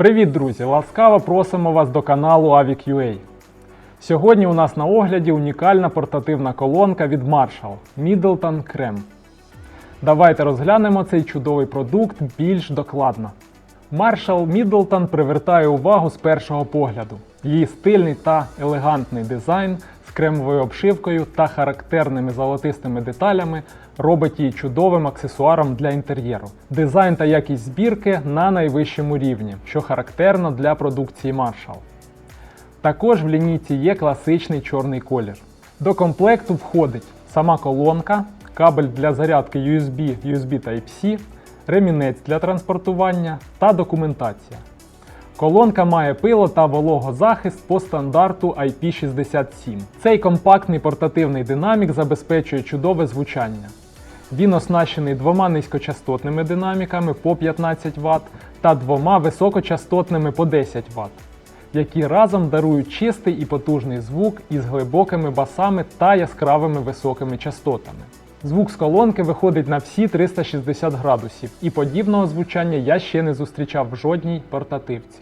Привіт, друзі! Ласкаво просимо вас до каналу Avic.ua. Сьогодні у нас на огляді унікальна портативна колонка від Marshall Middleton Creme. Давайте розглянемо цей чудовий продукт більш докладно. Marshall Middleton привертає увагу з першого погляду. Її стильний та елегантний дизайн з кремовою обшивкою та характерними золотистими деталями робить її чудовим аксесуаром для інтер'єру. Дизайн та якість збірки на найвищому рівні, що характерно для продукції Marshall. Також в лінійці є класичний чорний колір. До комплекту входить сама колонка, кабель для зарядки USB, USB Type-C, ремінець для транспортування та документація. Колонка має пило та вологозахист по стандарту IP67. Цей компактний портативний динамік забезпечує чудове звучання. Він оснащений двома низькочастотними динаміками по 15 Вт та двома високочастотними по 10 Вт, які разом дарують чистий і потужний звук із глибокими басами та яскравими високими частотами. Звук з колонки виходить на всі 360 градусів, і подібного звучання я ще не зустрічав в жодній портативці.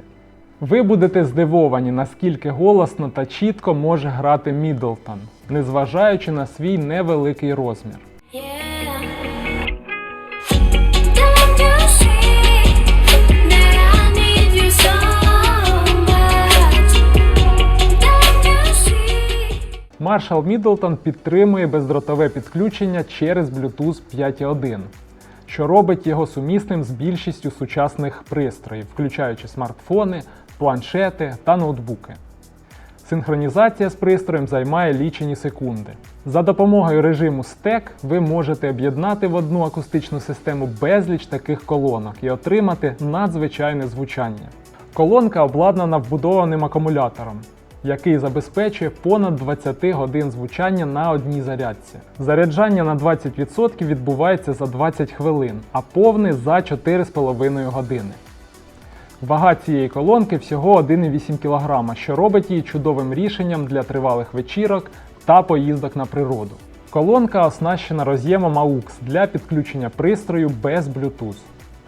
Ви будете здивовані, наскільки голосно та чітко може грати Мідлтон, незважаючи на свій невеликий розмір. Marshall Middleton підтримує бездротове підключення через Bluetooth 5.1, що робить його сумісним з більшістю сучасних пристроїв, включаючи смартфони, планшети та ноутбуки. Синхронізація з пристроєм займає лічені секунди. За допомогою режиму STEC ви можете об'єднати в одну акустичну систему безліч таких колонок і отримати надзвичайне звучання. Колонка обладнана вбудованим акумулятором, який забезпечує понад 20 годин звучання на одній зарядці. Заряджання на 20% відбувається за 20 хвилин, а повне за 4,5 години. Вага цієї колонки всього 1,8 кг, що робить її чудовим рішенням для тривалих вечірок та поїздок на природу. Колонка оснащена роз'ємом AUX для підключення пристрою без Bluetooth.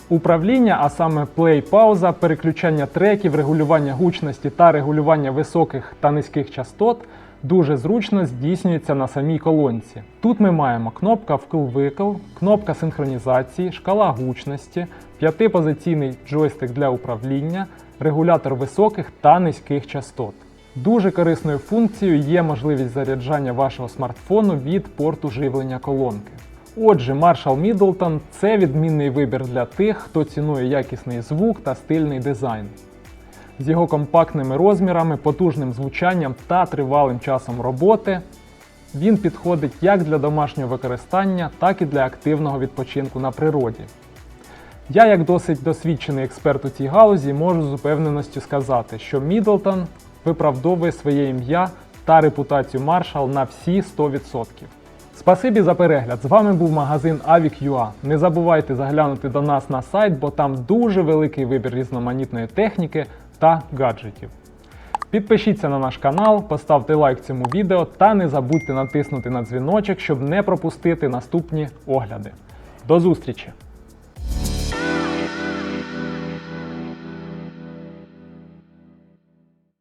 Управління, а саме play-пауза, переключання треків, регулювання гучності та регулювання високих та низьких частот дуже зручно здійснюється на самій колонці. Тут ми маємо кнопка вкл-викл, кнопка синхронізації, шкала гучності, п'ятипозиційний джойстик для управління, регулятор високих та низьких частот. Дуже корисною функцією є можливість заряджання вашого смартфону від порту живлення колонки. Отже, Marshall Middleton – це відмінний вибір для тих, хто цінує якісний звук та стильний дизайн. З його компактними розмірами, потужним звучанням та тривалим часом роботи він підходить як для домашнього використання, так і для активного відпочинку на природі. Я, як досить досвідчений експерт у цій галузі, можу з упевненістю сказати, що Мідлтон виправдовує своє ім'я та репутацію Marshall на всі 100%. Спасибі за перегляд. З вами був магазин Avic.ua. Не забувайте заглянути до нас на сайт, бо там дуже великий вибір різноманітної техніки та гаджетів. Підпишіться на наш канал, поставте лайк цьому відео та не забудьте натиснути на дзвіночок, щоб не пропустити наступні огляди. До зустрічі!